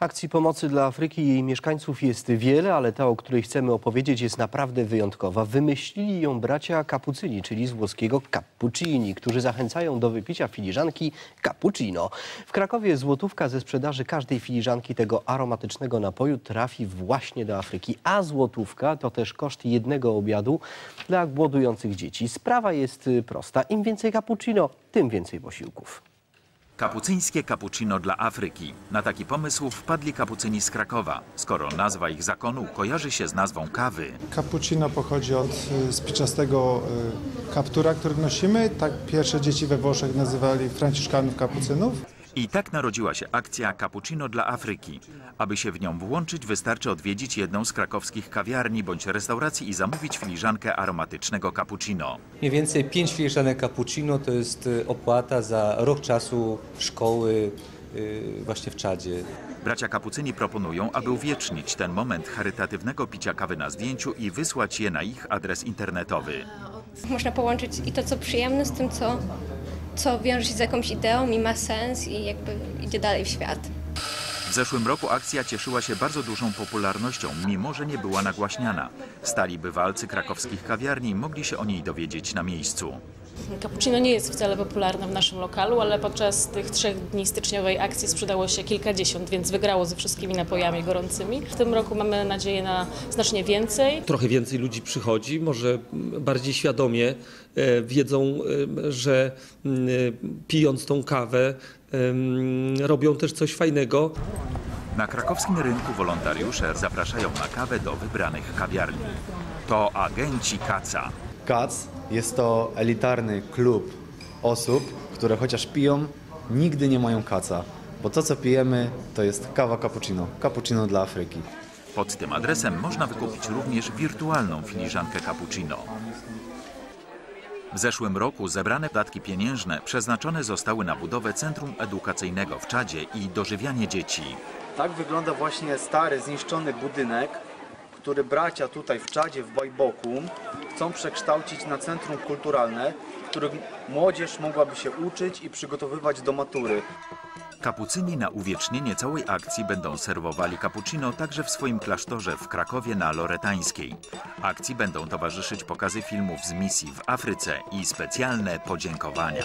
Akcji pomocy dla Afryki i jej mieszkańców jest wiele, ale ta, o której chcemy opowiedzieć, jest naprawdę wyjątkowa. Wymyślili ją bracia Kapucyni, czyli z włoskiego cappuccini, którzy zachęcają do wypicia filiżanki cappuccino. W Krakowie złotówka ze sprzedaży każdej filiżanki tego aromatycznego napoju trafi właśnie do Afryki, a złotówka to też koszt jednego obiadu dla głodujących dzieci. Sprawa jest y, prosta. Im więcej cappuccino, tym więcej posiłków. Kapucyńskie cappuccino dla Afryki. Na taki pomysł wpadli kapucyni z Krakowa, skoro nazwa ich zakonu kojarzy się z nazwą kawy. Cappuccino pochodzi od y, spiczastego y, kaptura, który nosimy. Tak pierwsze dzieci we Włoszech nazywali franciszkanów kapucynów. I tak narodziła się akcja Cappuccino dla Afryki. Aby się w nią włączyć, wystarczy odwiedzić jedną z krakowskich kawiarni bądź restauracji i zamówić filiżankę aromatycznego cappuccino. Mniej więcej 5 filiżanek cappuccino to jest y, opłata za rok czasu szkoły y, właśnie w Czadzie. Bracia Kapucyni proponują, aby uwiecznić ten moment charytatywnego picia kawy na zdjęciu i wysłać je na ich adres internetowy. Można połączyć i to, co przyjemne, z tym, co, co wiąże się z jakąś ideą i ma sens i jakby idzie dalej w świat. W zeszłym roku akcja cieszyła się bardzo dużą popularnością, mimo że nie była nagłaśniana. Stali bywalcy krakowskich kawiarni mogli się o niej dowiedzieć na miejscu. Cappuccino nie jest wcale popularne w naszym lokalu, ale podczas tych trzech dni styczniowej akcji sprzedało się kilkadziesiąt, więc wygrało ze wszystkimi napojami gorącymi. W tym roku mamy nadzieję na znacznie więcej. trochę więcej ludzi przychodzi, może bardziej świadomie e, wiedzą, e, że e, pijąc tą kawę robią też coś fajnego. Na krakowskim rynku wolontariusze zapraszają na kawę do wybranych kawiarni. To agenci kaca. Kac jest to elitarny klub osób, które chociaż piją, nigdy nie mają kaca. Bo to, co pijemy, to jest kawa cappuccino. Cappuccino dla Afryki. Pod tym adresem można wykupić również wirtualną filiżankę cappuccino. W zeszłym roku zebrane datki pieniężne przeznaczone zostały na budowę centrum edukacyjnego w Czadzie i dożywianie dzieci. Tak wygląda właśnie stary, zniszczony budynek, który bracia tutaj w Czadzie, w Bajboku chcą przekształcić na centrum kulturalne, w którym młodzież mogłaby się uczyć i przygotowywać do matury. Kapucyni na uwiecznienie całej akcji będą serwowali cappuccino także w swoim klasztorze w Krakowie na Loretańskiej. Akcji będą towarzyszyć pokazy filmów z misji w Afryce i specjalne podziękowania.